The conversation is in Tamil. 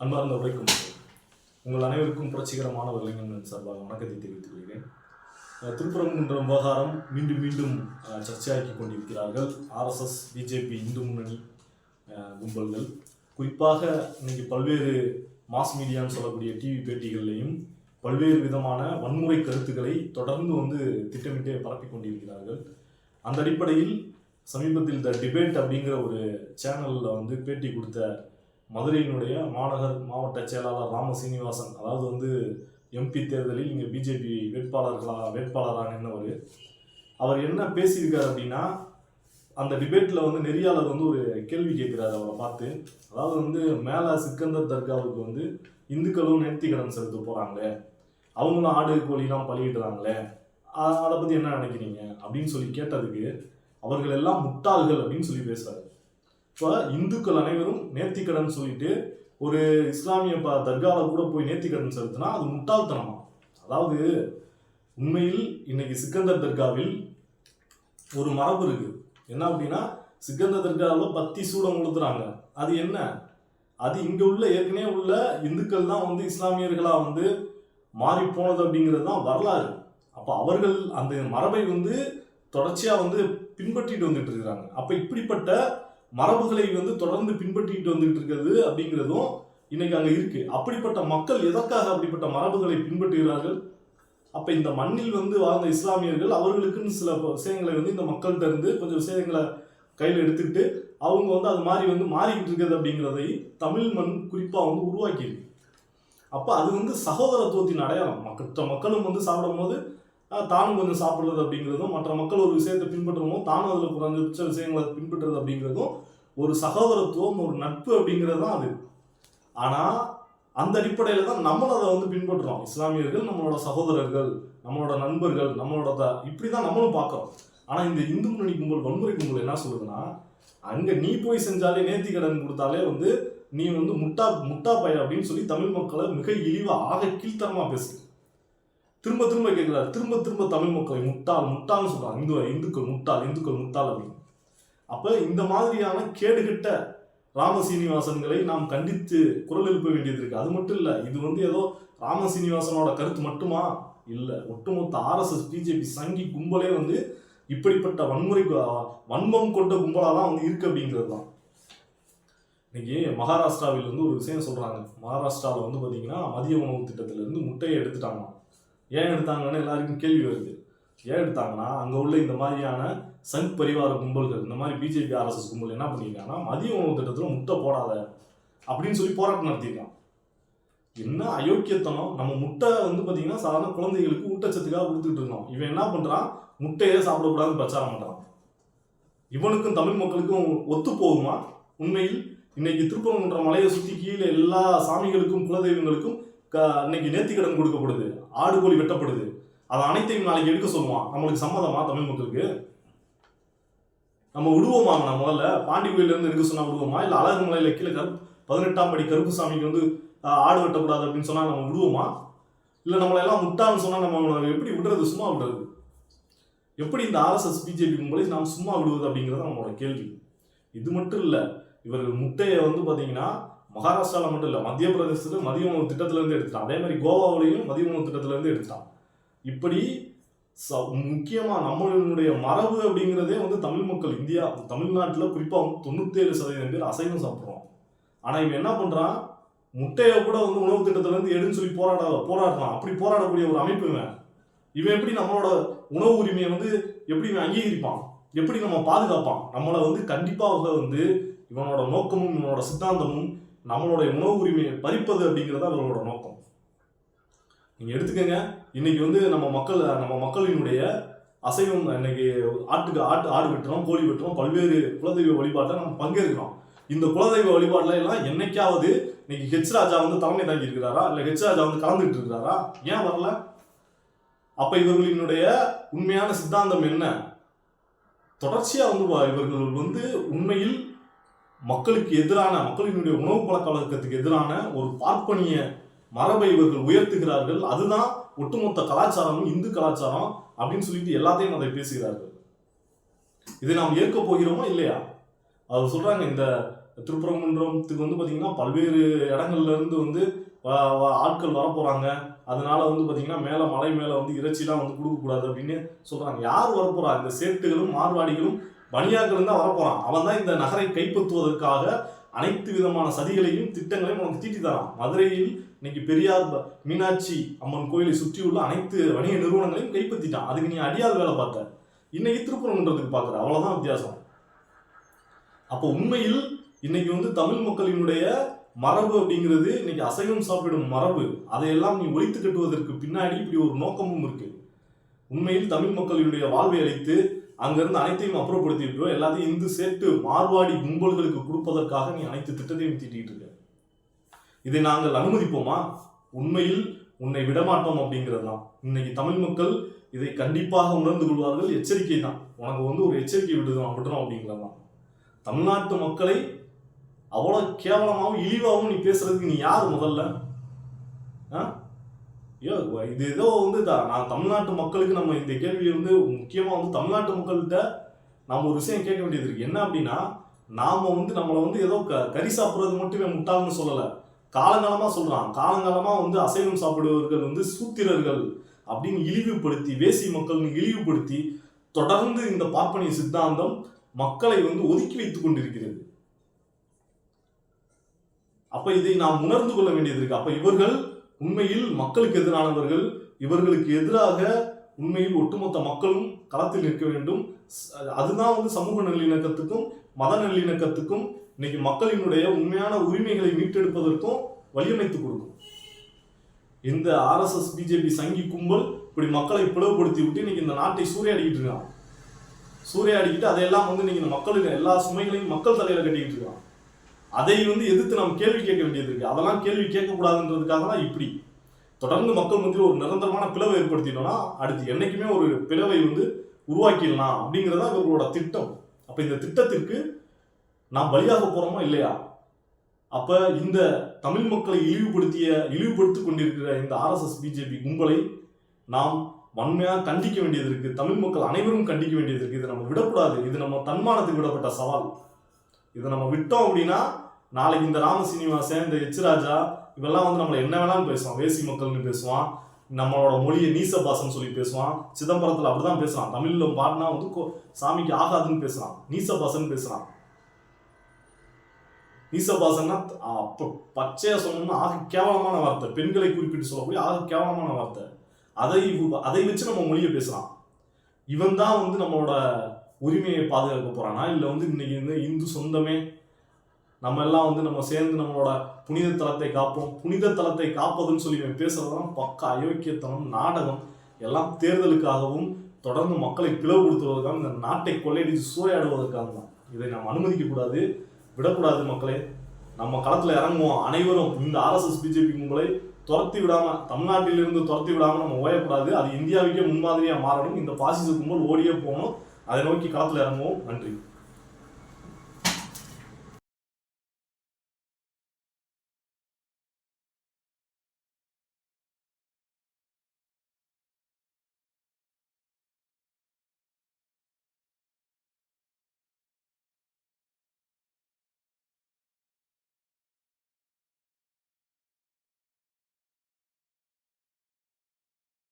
அன்பார்ந்த உரைக்கும் உங்கள் அனைவருக்கும் புரட்சிகரமான ஒரு சார்பாக வணக்கத்தை தெரிவித்துக் கொள்கிறேன். அஹ் திருப்பரங்குன்றம் விவகாரம் மீண்டும் மீண்டும் சர்ச்சையாக்கி கொண்டிருக்கிறார்கள். ஆர்எஸ்எஸ் பிஜேபி இந்து முன்னணி கும்பல்கள். குறிப்பாக இன்னைக்கு பல்வேறு மாஸ் மீடியான்னு சொல்லக்கூடிய டிவி பேட்டிகள்லையும் பல்வேறு விதமான வன்முறை கருத்துக்களை தொடர்ந்து வந்து திட்டமிட்டே பரப்பி கொண்டிருக்கிறார்கள். அந்த அடிப்படையில் சமீபத்தில் த டிபேட் அப்படிங்கிற ஒரு சேனலில் வந்து பேட்டி கொடுத்த மதுரையினுடைய மாநகர் மாவட்ட செயலாளர் ராம சீனிவாசன் அதாவது வந்து எம்பி தேர்தலில் இங்கே பிஜேபி வேட்பாளர்களா வேட்பாளராக நின்றவர் அவர் என்ன பேசியிருக்கார் அப்படின்னா அந்த டிபேட்டில் வந்து நெறியாளர் வந்து ஒரு கேள்வி கேட்குறாரு அவரை பார்த்து. அதாவது வந்து மேலே சிக்கந்தர் தர்காவுக்கு வந்து இந்துக்களும் நேர்த்தி கடன் செலுத்த போகிறாங்களே அவங்களும் ஆடு கோழிலாம் பலியிடுறாங்களே அதை பற்றி என்ன நினைக்கிறீங்க? அப்படின்னு சொல்லி கேட்டதுக்கு அவர்கள் எல்லாம் முட்டாள்கள் அப்படின்னு சொல்லி பேசுறாரு. இப்போ இந்துக்கள் அனைவரும் நேர்த்திக்கடன் சொல்லிட்டு ஒரு இஸ்லாமிய ப தர்காவில் கூட போய் நேர்த்திக்கடன் செலுத்தினா அது முட்டாள்தனமா? அதாவது உண்மையில் இன்னைக்கு சிக்கந்தர் தர்காவில் ஒரு மரபு இருக்கு. என்ன அப்படின்னா சிக்கந்தர் தர்காவில் பத்தி சூடம் கொளுத்துறாங்க. அது என்ன? அது இங்கே உள்ள ஏற்கனவே உள்ள இந்துக்கள் தான் வந்து இஸ்லாமியர்களாக வந்து மாறி போனது அப்படிங்கிறது தான் வரலாறு. அப்போ அவர்கள் அந்த மரபை வந்து தொடர்ச்சியாக வந்து பின்பற்றிட்டு வந்துட்டு இருக்கிறாங்க. அப்போ இப்படிப்பட்ட மரபுகளை வந்து தொடர்ந்து பின்பற்றிட்டு வந்துட்டு இருக்கிறது அப்படிங்கிறதும் இன்னைக்கு அங்கே இருக்கு. அப்படிப்பட்ட மக்கள் எதற்காக அப்படிப்பட்ட மரபுகளை பின்பற்றுகிறார்கள்? அப்ப இந்த மண்ணில் வந்து வாழ்ந்த இஸ்லாமியர்கள் அவர்களுக்குன்னு சில விஷயங்களை வந்து இந்த மக்கள்கிட்ட இருந்து கொஞ்சம் விஷயங்களை கையில் எடுத்துக்கிட்டு அவங்க வந்து அது மாதிரி வந்து மாறிக்கிட்டு இருக்கிறது அப்படிங்கிறதை தமிழ் மண் குறிப்பாக வந்து உருவாக்கியிருக்கு. அப்போ அது வந்து சகோதரத்துவத்தின் அடையாளம். மற்ற மக்களும் வந்து சாப்பிடும்போது போது தானும் கொஞ்சம் சாப்பிட்றது அப்படிங்கிறதும் மற்ற மக்கள் ஒரு விஷயத்தை பின்பற்றணும் தானும் அதில் குறைஞ்சபட்ச விஷயங்களை பின்பற்றுறது அப்படிங்கிறதும் ஒரு சகோதரத்துவம் ஒரு நட்பு அப்படிங்கிறது தான் அது. ஆனால் அந்த அடிப்படையில் தான் நம்மளும் அதை வந்து பின்பற்றுறோம். இஸ்லாமியர்கள் நம்மளோட சகோதரர்கள் நம்மளோட நண்பர்கள் நம்மளோட த இப்படி தான் நம்மளும் பார்க்குறோம். ஆனால் இந்த இந்து முன்னணி கும்பல் வன்முறை கும்பல் என்ன சொல்லுதுன்னா அங்கே நீ போய் செஞ்சாலே நேர்த்தி கடன் கொடுத்தாலே வந்து நீ வந்து முட்டா முட்டா பய அப்படின்னு சொல்லி தமிழ் மக்களை மிக இழிவாக ஆக கீழ்த்தரமாக பேசுது. திரும்ப திரும்ப கேட்குறாரு திரும்ப திரும்ப தமிழ் மக்களை முட்டாள் முட்டாள்னு சொல்கிறாங்க இந்து இந்துக்கள் முட்டாள் இந்துக்கள் முட்டாள் அப்படின்னு. அப்போ இந்த மாதிரியான கேடுகெட்ட ராம சீனிவாசன்களை நாம் கண்டித்து குரல் எழுப்ப வேண்டியது இருக்குது அது மட்டும் இல்லை இது வந்து ஏதோ ராம சீனிவாசனோட கருத்து மட்டுமா? இல்லை ஒட்டுமொத்த ஆர்எஸ்எஸ் பிஜேபி சங்கி கும்பலே வந்து இப்படிப்பட்ட வன்முறை வன்மம் கொண்ட கும்பலாக தான் வந்து இருக்கு அப்படிங்கிறது தான் இன்னைக்கு மகாராஷ்டிராவில் வந்து ஒரு விஷயம் சொல்கிறாங்க மகாராஷ்டிராவில் வந்து பார்த்திங்கன்னா மதிய உணவு திட்டத்திலேருந்து முட்டையை எடுத்துட்டாங்க ஏன் எடுத்தாங்கன்னு எல்லாருக்கும் கேள்வி வருது. ஏன் எடுத்தாங்கன்னா அங்கே உள்ள இந்த மாதிரியான சங் பரிவார கும்பல்கள் இந்த மாதிரி பிஜேபி ஆர்எஸ்எஸ் கும்பல் என்ன பண்ணியிருக்காங்கன்னா மதிய உணவு திட்டத்தில் முட்டை போடாத அப்படின்னு சொல்லி போராட்டம் நடத்தியிருக்கான் என்ன அயோக்கியத்தனம்? நம்ம முட்டை வந்து பார்த்தீங்கன்னா சாதாரண குழந்தைகளுக்கு ஊட்டச்சத்துக்காக கொடுத்துட்டு இருந்தோம். இவன் என்ன பண்ணுறான் முட்டையே சாப்பிடக்கூடாதுன்னு பிரச்சாரம் பண்ணுறான் இவனுக்கும் தமிழ் மக்களுக்கும் ஒத்து போகுமா? உண்மையில் இன்னைக்கு திருப்பரங்குன்ற மலையை சுற்றி கீழே எல்லா சாமிகளுக்கும் குலதெய்வங்களுக்கும் க- இன்னைக்கு நேர்த்திக்கடன் கொடுக்கப்படுது. ஆடு கோழி வெட்டப்படுது. அதை அனைத்தையும் நாளைக்கு எடுக்க சொல்லுவான். நம்மளுக்கு சம்மதமா தமிழ் மக்களுக்கு? நம்ம விடுவோமா நான் முதல்ல? பாண்டி கோயில்ல இருந்து எடுக்க சொன்னா விடுவோமா? இல்ல அழகு மலையில கீழே கருப்பு பதினெட்டாம் படி கருப்பு சாமிக்கு வந்து ஆடு வெட்டக்கூடாது அப்படின்னு சொன்னா நம்ம விடுவோமா? இல்ல நம்மளை எல்லாம் முட்டான்னு சொன்னா நம்ம எப்படி விடுறது? சும்மா விடுறது. எப்படி இந்த ஆர்எஸ்எஸ் பிஜேபி கும்பலை நாம் சும்மா விடுவது அப்படிங்கிறது நம்மளோட கேள்வி. இது மட்டும் இல்லை இவர்கள் முட்டையை வந்து பார்த்தீங்கன்னா மகாராஷ்டிராவில் மட்டும் இல்லை மத்திய பிரதேசத்துல மதிய உணவு திட்டத்திலேருந்து எடுத்துட்டான். அதே மாதிரி கோவாவிலையும் மதிய உணவு திட்டத்திலேருந்து எடுத்துட்டான். இப்படி ச- முக்கியமாக நம்மளுடைய மரபு அப்படிங்கிறதே வந்து தமிழ் மக்கள் இந்தியா தமிழ்நாட்டில் குறிப்பாக தொண்ணூற்றேழு தொண்ணூத்தேழு சதவீதம் பேர் அசைவம் சாப்பிட்றோம். ஆனால் இவன் என்ன பண்ணுறான் முட்டையை கூட வந்து உணவு திட்டத்திலேருந்து எடுன்னு சொல்லி போராட போராடுறான். அப்படி போராடக்கூடிய ஒரு அமைப்பு இவன். இவன் எப்படி நம்மளோட உணவு உரிமையை வந்து எப்படி இவன் அங்கீகரிப்பான்? எப்படி நம்ம பாதுகாப்பான்? நம்மளை வந்து கண்டிப்பாக வந்து இவனோட நோக்கமும் இவனோட சித்தாந்தமும் நம்மளுடைய உணவு உரிமையை பறிப்பது அப்படிங்கிறது அவர்களோட நோக்கம். நீங்கள் எடுத்துக்கங்க. இன்னைக்கு வந்து நம்ம மக்கள் நம்ம மக்களினுடைய அசைவம் இன்னைக்கு ஆட்டுக்கு ஆட்டு ஆடு வெட்டுறோம் கோழி வெட்டுறோம் பல்வேறு குலதெய்வ வழிபாட்டில் நம்ம பங்கேற்கிறோம். இந்த குலதெய்வ வழிபாட்டில் எல்லாம் என்னைக்காவது இன்னைக்கு ஹெச் ராஜா வந்து தலைமை தாங்கி இருக்கிறாரா? இல்லை ஹெச் ராஜா வந்து கலந்துட்டு இருக்கிறாரா? ஏன் வரல? அப்போ இவர்களினுடைய உண்மையான சித்தாந்தம் என்ன? தொடர்ச்சியாக வந்து இவர்கள் வந்து உண்மையில் மக்களுக்கு எதிரான மக்களினுடைய உணவு பழக்க வழக்கத்துக்கு எதிரான ஒரு பார்ப்பனிய மரபை இவர்கள் உயர்த்துகிறார்கள். அதுதான் ஒட்டுமொத்த கலாச்சாரமும் இந்து கலாச்சாரம் அப்படின்னு சொல்லிட்டு எல்லாத்தையும் அதை பேசுகிறார்கள். இதை நாம் ஏற்க போகிறோமா இல்லையா? அவர் சொல்றாங்க இந்த திருப்பரங்குன்றத்துக்கு வந்து பார்த்தீங்கன்னா பல்வேறு இடங்கள்ல இருந்து வந்து ஆட்கள் வரப்போறாங்க அதனால வந்து பார்த்தீங்கன்னா மேலே மலை மேலே வந்து இறைச்சிலாம் வந்து கொடுக்கக்கூடாது அப்படின்னு சொல்றாங்க. யார் வரப்போறா இந்த சேட்டுகளும் மார்வாடிகளும் பனியாக்கள் தான் வரப்போறான். அவன் தான் இந்த நகரை கைப்பற்றுவதற்காக அனைத்து விதமான சதிகளையும் திட்டங்களையும் உனக்கு தீட்டி தரான். மதுரையில் இன்னைக்கு பெரியார் மீனாட்சி அம்மன் கோயிலை சுற்றியுள்ள அனைத்து வணிக நிறுவனங்களையும் கைப்பற்றிட்டான். அதுக்கு நீ அடியாத வேலை பார்த்த. இன்னைக்கு திருப்பரங்குன்றத்துக்கு பார்க்குற. அவ்வளோதான் வித்தியாசம். அப்போ உண்மையில் இன்னைக்கு வந்து தமிழ் மக்களினுடைய மரபு அப்படிங்கிறது இன்னைக்கு அசைவம் சாப்பிடும் மரபு. அதையெல்லாம் நீ ஒழித்து கட்டுவதற்கு பின்னாடி இப்படி ஒரு நோக்கமும் இருக்கு. உண்மையில் தமிழ் மக்களினுடைய வாழ்வை அளித்து அங்கிருந்து அனைத்தையும் அப்புறப்படுத்தி விட்டுருவோம் எல்லாத்தையும் இந்து சேர்த்து மார்வாடி கும்பல்களுக்கு கொடுப்பதற்காக நீ அனைத்து திட்டத்தையும் தீட்டிட்டு இருக்க. இதை நாங்கள் அனுமதிப்போமா? உண்மையில் உன்னை விடமாட்டோம் அப்படிங்கிறது தான் இன்னைக்கு தமிழ் மக்கள் இதை கண்டிப்பாக உணர்ந்து கொள்வார்கள். எச்சரிக்கை தான் உனக்கு வந்து ஒரு எச்சரிக்கை விடுதோம் விடுறோம் அப்படிங்கிறது தான் தமிழ்நாட்டு மக்களை அவ்வளோ கேவலமாகவும் இழிவாகவும் நீ பேசுறதுக்கு நீ யார் முதல்ல? ஆ? இது ஏதோ வந்து நான் தமிழ்நாட்டு மக்களுக்கு நம்ம இந்த கேள்வியை வந்து முக்கியமாக வந்து தமிழ்நாட்டு மக்கள்கிட்ட நாம் ஒரு விஷயம் கேட்க வேண்டியது இருக்கு. என்ன அப்படின்னா நாம வந்து நம்மளை வந்து ஏதோ க கறி சாப்பிட்றது மட்டுமே முட்டாள்னு சொல்லலை. காலங்காலமாக சொல்கிறான் காலங்காலமாக வந்து அசைவம் சாப்பிடுபவர்கள் வந்து சூத்திரர்கள் அப்படின்னு இழிவுபடுத்தி வேசி மக்கள்னு இழிவுபடுத்தி தொடர்ந்து இந்த பார்ப்பனிய சித்தாந்தம் மக்களை வந்து ஒதுக்கி வைத்துக் கொண்டிருக்கிறது. அப்ப இதை நாம் உணர்ந்து கொள்ள வேண்டியது இருக்கு. அப்ப இவர்கள் உண்மையில் மக்களுக்கு எதிரானவர்கள் இவர்களுக்கு எதிராக உண்மையில் ஒட்டுமொத்த மக்களும் களத்தில் நிற்க வேண்டும். அதுதான் வந்து சமூக நல்லிணக்கத்துக்கும் மத நல்லிணக்கத்துக்கும் இன்னைக்கு மக்களினுடைய உண்மையான உரிமைகளை மீட்டெடுப்பதற்கும் வழியமைத்து கொடுக்கும். இந்த ஆர்எஸ்எஸ் பிஜேபி சங்கி கும்பல் இப்படி மக்களை பிளவுபடுத்தி விட்டு இன்னைக்கு இந்த நாட்டை சூறையாடிக்கிட்டு இருக்கான் சூறையாடிக்கிட்டு அதையெல்லாம் வந்து இன்னைக்கு இந்த மக்களுக்கு எல்லா சுமைகளையும் மக்கள் தலையில கட்டிக்கிட்டு இருக்கான் அதை வந்து எதிர்த்து நாம் கேள்வி கேட்க வேண்டியது இருக்கு. அதெல்லாம் கேள்வி கேட்கக்கூடாதுன்றதுக்காக தான் இப்படி. தொடர்ந்து மக்கள் மத்தியில் ஒரு நிரந்தரமான பிளவை ஏற்படுத்திட்டோம்னா அடுத்து என்றைக்குமே ஒரு பிளவை வந்து உருவாக்கிடலாம் அப்படிங்கிறது தான் இவர்களோட திட்டம். அப்போ இந்த திட்டத்திற்கு நாம் பலியாக போகிறோமா இல்லையா? அப்போ இந்த தமிழ் மக்களை இழிவுபடுத்திய இழிவுபடுத்தி கொண்டிருக்கிற இந்த ஆர்எஸ்எஸ் பிஜேபி கும்பலை நாம் வன்மையாக கண்டிக்க வேண்டியது இருக்குது தமிழ் மக்கள் அனைவரும் கண்டிக்க வேண்டியது இருக்குது இதை நம்ம விடக்கூடாது. இது நம்ம தன்மானத்துக்கு விடப்பட்ட சவால். இதை நம்ம விட்டோம் அப்படின்னா நாளைக்கு இந்த ராம சீனிவாசன் இந்த எச்ராஜா இவெல்லாம் வந்து நம்மளை என்ன வேணாலும் பேசுவான். வேசி மக்கள்னு பேசுவான். நம்மளோட மொழியை நீச பாசன்னு சொல்லி பேசுவான். சிதம்பரத்தில் அப்படிதான் பேசுறான். தமிழில் பாடினா வந்து கோ- சாமிக்கு ஆகாதுன்னு பேசுறான். நீச பேசுகிறான் பேசுறான் நீசபாசன்னா அப்போ பச்சையா சொல்லணும்னா ஆக கேவலமான வார்த்தை. பெண்களை குறிப்பிட்டு சொல்லக்கூடிய ஆக கேவலமான வார்த்தை. அதை அதை வச்சு நம்ம மொழியை பேசலாம் இவன் தான் வந்து நம்மளோட உரிமையை பாதுகாக்க போகிறானா இல்லை வந்து இன்றைக்கி வந்து இந்து சொந்தமே நம்ம எல்லாம் வந்து நம்ம சேர்ந்து நம்மளோட புனித தலத்தை காப்போம். புனித தலத்தை காப்பதுன்னு சொல்லி பேசுகிறதெல்லாம் பக்க அயோக்கியத்தனம் நாடகம் எல்லாம் தேர்தலுக்காகவும் தொடர்ந்து மக்களை பிளவுபடுத்துவதற்காக இந்த நாட்டை கொள்ளையடித்து சூறையாடுவதற்காக தான் இதை நாம் அனுமதிக்கக்கூடாது விடக்கூடாது மக்களே. நம்ம களத்தில் இறங்குவோம். அனைவரும் இந்த ஆர்எஸ்எஸ் பிஜேபி கும்பலை துரத்தி விடாமல் தமிழ்நாட்டிலிருந்து துரத்தி விடாமல் நம்ம ஓயக்கூடாது. அது இந்தியாவுக்கே முன்மாதிரியாக மாறணும். இந்த பாசிச கும்பல் ஓடியே போகணும். அதை நோக்கி காத்துல இறங்குவோம். நன்றி.